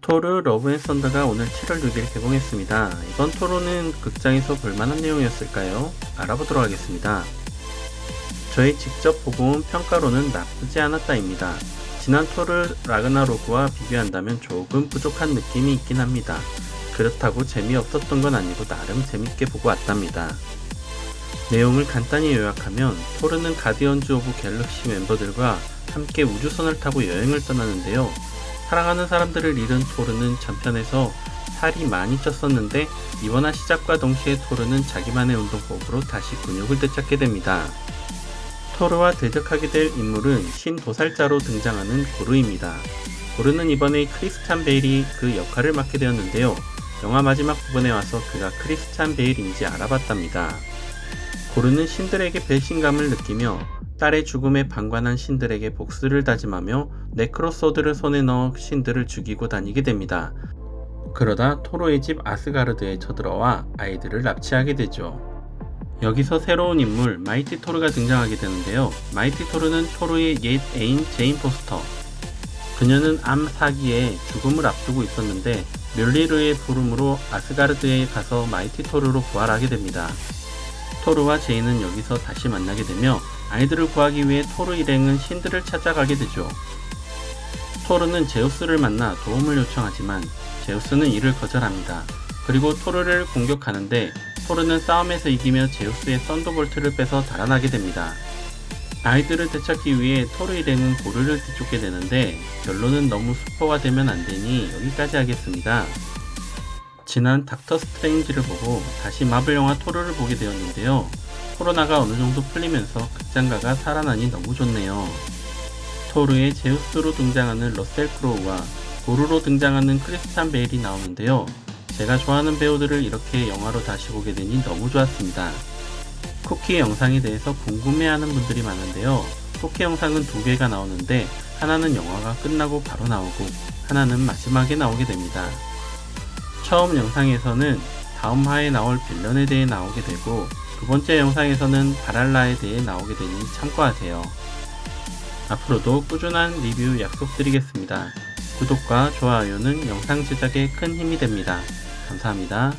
토르 러브 앤 썬더가 오늘 7월 6일 개봉했습니다. 이번 토르는 극장에서 볼만한 내용이었을까요? 알아보도록 하겠습니다. 저희 직접 보고 온 평가로는 나쁘지 않았다입니다. 지난 토르 라그나로그와 비교한다면 조금 부족한 느낌이 있긴 합니다. 그렇다고 재미없었던 건 아니고 나름 재밌게 보고 왔답니다. 내용을 간단히 요약하면 토르는 가디언즈 오브 갤럭시 멤버들과 함께 우주선을 타고 여행을 떠나는데요. 사랑하는 사람들을 잃은 토르는 전편에서 살이 많이 쪘었는데 이번화 시작과 동시에 토르는 자기만의 운동법으로 다시 근육을 되찾게 됩니다. 토르와 대적하게 될 인물은 신도살자로 등장하는 고르입니다. 고르는 이번에 크리스찬 베일이 그 역할을 맡게 되었는데요. 영화 마지막 부분에 와서 그가 크리스찬 베일인지 알아봤답니다. 고르는 신들에게 배신감을 느끼며 딸의 죽음에 방관한 신들에게 복수를 다짐하며 네크로소드를 손에 넣어 신들을 죽이고 다니게 됩니다. 그러다 토로의 집 아스가르드에 쳐들어와 아이들을 납치하게 되죠. 여기서 새로운 인물 마이티 토르가 등장하게 되는데요. 마이티 토르는 토르의 옛 애인 제인 포스터. 그녀는 암 사기에 죽음을 앞두고 있었는데 멸리르의 부름으로 아스가르드에 가서 마이티 토르로 부활하게 됩니다. 토르와 제인은 여기서 다시 만나게 되며 아이들을 구하기 위해 토르 일행은 신들을 찾아가게 되죠. 토르는 제우스를 만나 도움을 요청하지만 제우스는 이를 거절합니다. 그리고 토르를 공격하는데 토르는 싸움에서 이기며 제우스의 썬더볼트를 빼서 달아나게 됩니다. 아이들을 되찾기 위해 토르 일행은 고르를 뒤쫓게 되는데 결론은 너무 스포가 되면 안 되니 여기까지 하겠습니다. 지난 닥터 스트레인지를 보고 다시 마블 영화 토르를 보게 되었는데요. 코로나가 어느 정도 풀리면서 극장가가 살아나니 너무 좋네요. 토르의 제우스로 등장하는 러셀 크로우와 고르로 등장하는 크리스찬 베일이 나오는데요. 제가 좋아하는 배우들을 이렇게 영화로 다시 보게 되니 너무 좋았습니다. 쿠키 영상에 대해서 궁금해하는 분들이 많은데요. 쿠키 영상은 두 개가 나오는데 하나는 영화가 끝나고 바로 나오고 하나는 마지막에 나오게 됩니다. 처음 영상에서는 다음 화에 나올 빌런에 대해 나오게 되고 두 번째 영상에서는 바랄라에 대해 나오게 되니 참고하세요. 앞으로도 꾸준한 리뷰 약속드리겠습니다. 구독과 좋아요는 영상 제작에 큰 힘이 됩니다. 감사합니다.